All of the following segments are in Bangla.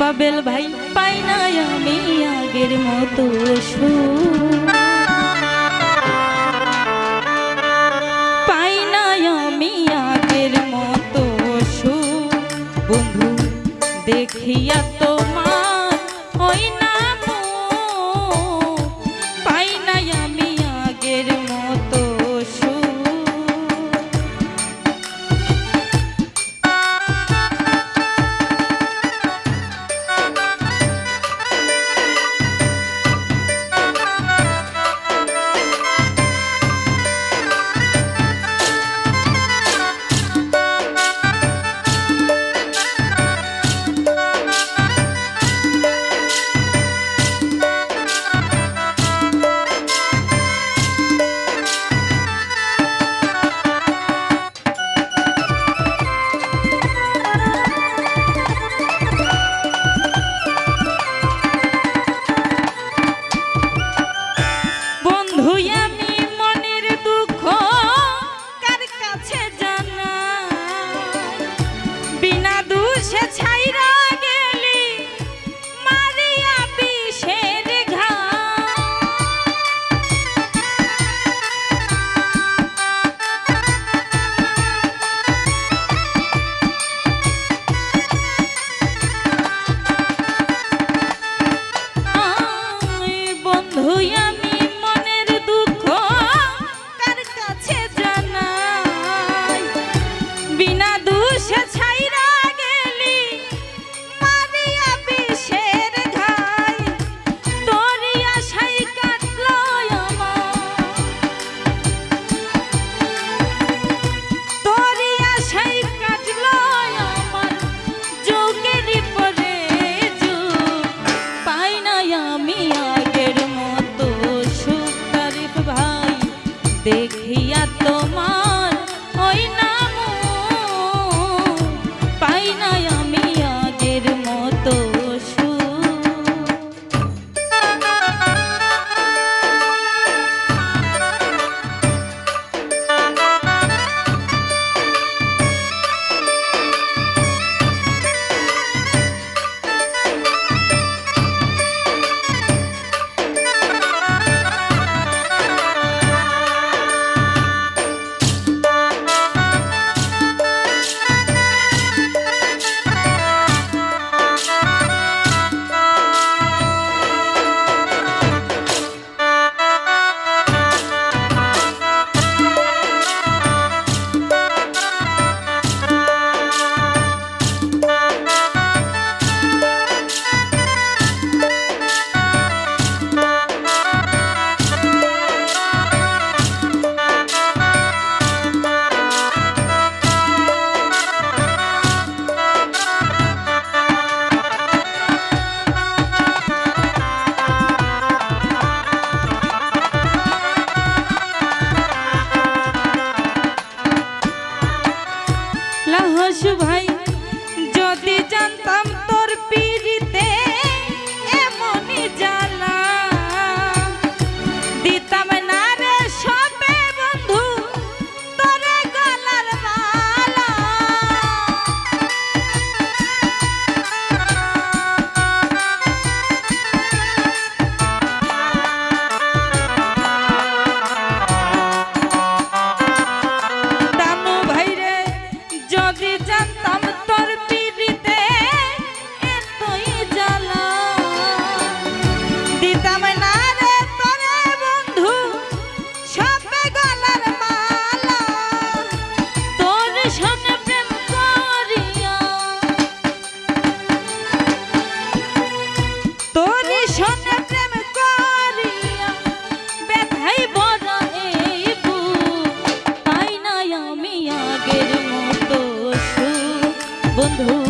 পাবেল ভাই, পাই না আমি আগের মতো পাই না আমি আগের মতো বন্ধু, দেখিয়া তোমার ওই না বন্ধু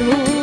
মধুর